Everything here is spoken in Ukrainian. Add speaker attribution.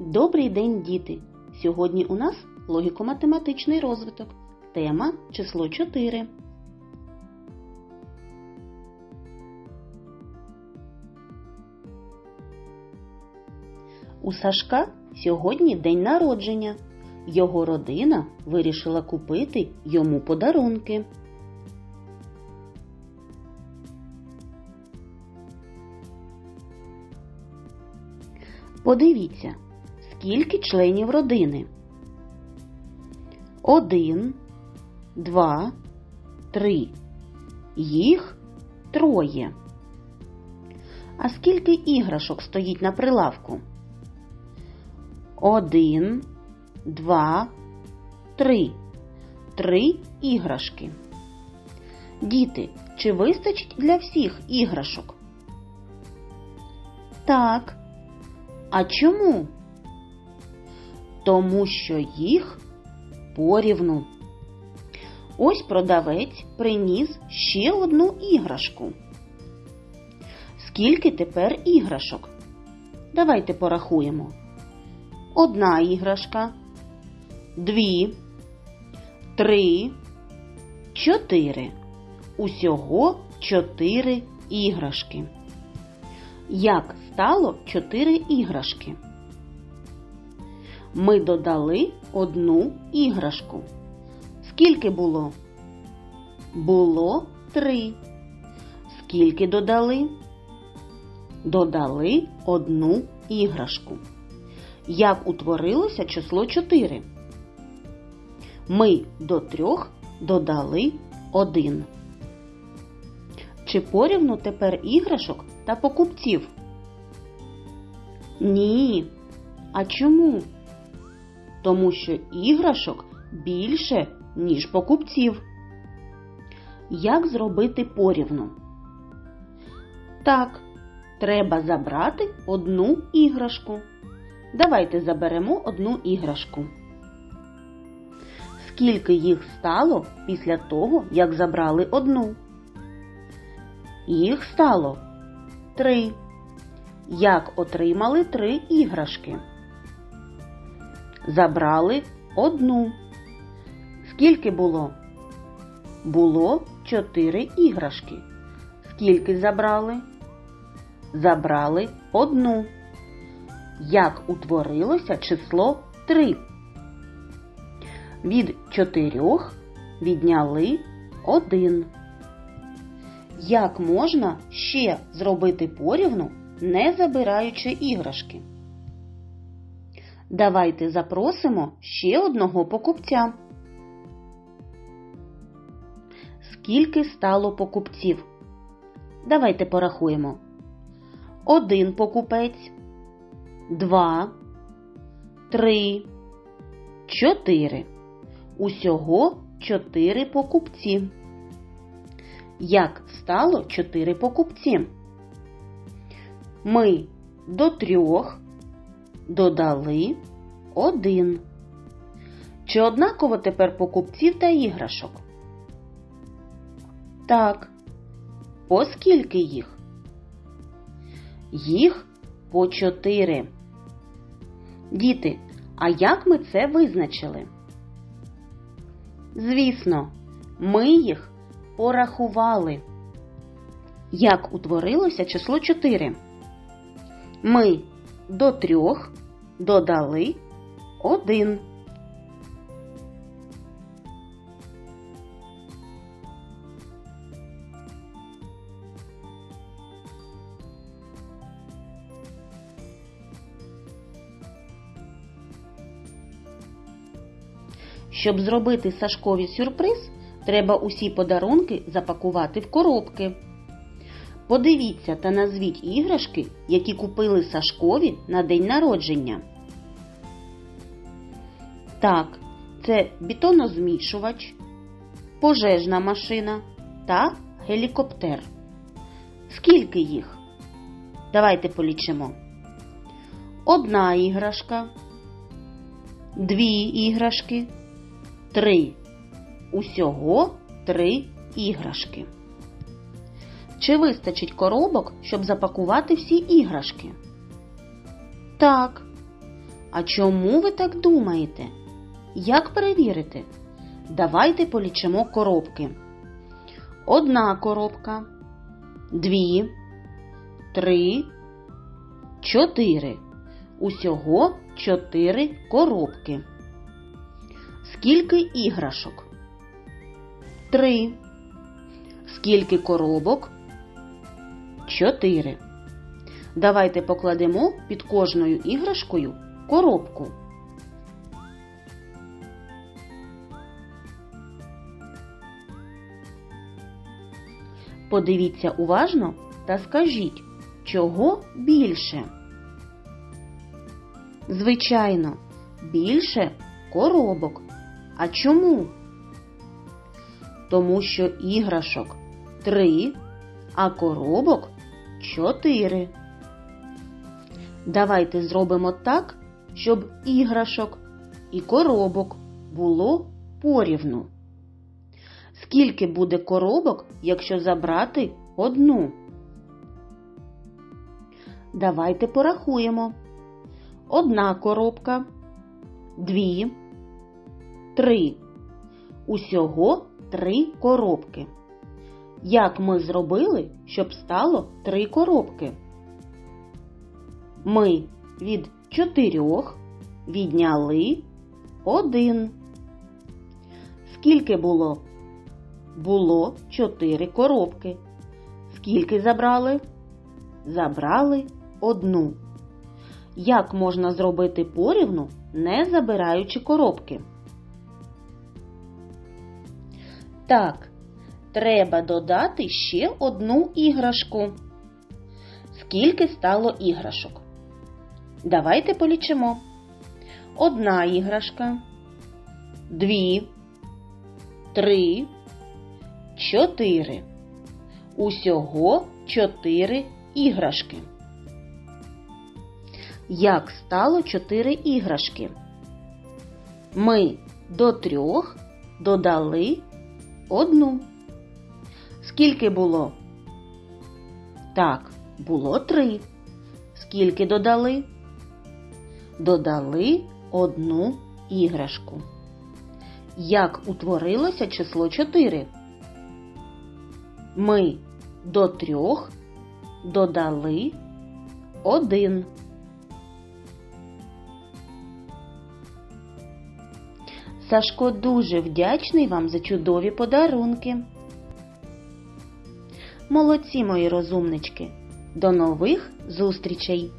Speaker 1: Добрий день, діти! Сьогодні у нас логіко-математичний розвиток. Тема число 4. У Сашка сьогодні день народження. Його родина вирішила купити йому подарунки. Подивіться, скільки членів родини. Один, два, три. Їх троє. А скільки іграшок стоїть на прилавку? Один, два, три. Три іграшки. Діти, чи вистачить для всіх іграшок? Так. А чому? Тому що їх порівну. Ось продавець приніс ще одну іграшку. Скільки тепер іграшок? Давайте порахуємо. Одна іграшка, дві, три, чотири. Усього чотири іграшки. Як стало чотири іграшки? Ми додали одну іграшку. Скільки було? Було три. Скільки додали? Додали одну іграшку. Як утворилося число 4? Ми до трьох додали один. Чи порівну тепер іграшок та покупців? Ні. А чому? Тому що іграшок більше, ніж покупців. Як зробити порівну? Так, треба забрати одну іграшку. Давайте заберемо одну іграшку. Скільки їх стало після того, як забрали одну? Їх стало три. Як отримали три іграшки? Забрали одну. Скільки було? Було чотири іграшки. Скільки забрали? Забрали одну. Як утворилося число 3? Від чотирьох відняли один. Як можна ще зробити порівну, не забираючи іграшки? Давайте запросимо ще одного покупця. Скільки стало покупців? Давайте порахуємо. Один покупець, два, три, чотири. Усього чотири покупці. Як стало чотири покупці? Ми до трьох додали один. Чи однаково тепер покупців та іграшок? Так. По скільки їх? Їх по чотири. Діти, а як ми це визначили? Звісно, ми їх порахували. Як утворилося число 4? Ми до трьох додали один. Щоб зробити Сашкові сюрприз, треба усі подарунки запакувати в коробки. Подивіться та назвіть іграшки, які купили Сашкові на день народження. Так, це бетонозмішувач, пожежна машина та гелікоптер. Скільки їх? Давайте полічимо. Одна іграшка, дві іграшки, три. Усього три іграшки. Чи вистачить коробок, щоб запакувати всі іграшки? Так. А чому ви так думаєте? Як перевірити? Давайте полічимо коробки. Одна коробка, дві, три, чотири. Усього чотири коробки. Скільки іграшок? Три. Скільки коробок? Чотири. Давайте покладемо під кожною іграшкою коробку. Подивіться уважно та скажіть, чого більше? Звичайно, більше коробок. А чому? Тому що іграшок три, а коробок чотири. Давайте зробимо так, щоб іграшок і коробок було порівну. Скільки буде коробок, якщо забрати одну? Давайте порахуємо. Одна коробка, дві, три. Усього три коробки. Як ми зробили, щоб стало три коробки? Ми від чотирьох відняли один. Скільки було? Було чотири коробки. Скільки забрали? Забрали одну. Як можна зробити порівну, не забираючи коробки? Так, треба додати ще одну іграшку. Скільки стало іграшок? Давайте полічимо. Одна іграшка, дві, три, чотири. Усього чотири іграшки. Як стало чотири іграшки? Ми до трьох додали одну. Скільки було? Так, було три. Скільки додали? Додали одну іграшку. Як утворилося число 4? Ми до трьох додали один. Сашко дуже вдячний вам за чудові подарунки. Молодці, мої розумнички. До нових зустрічей!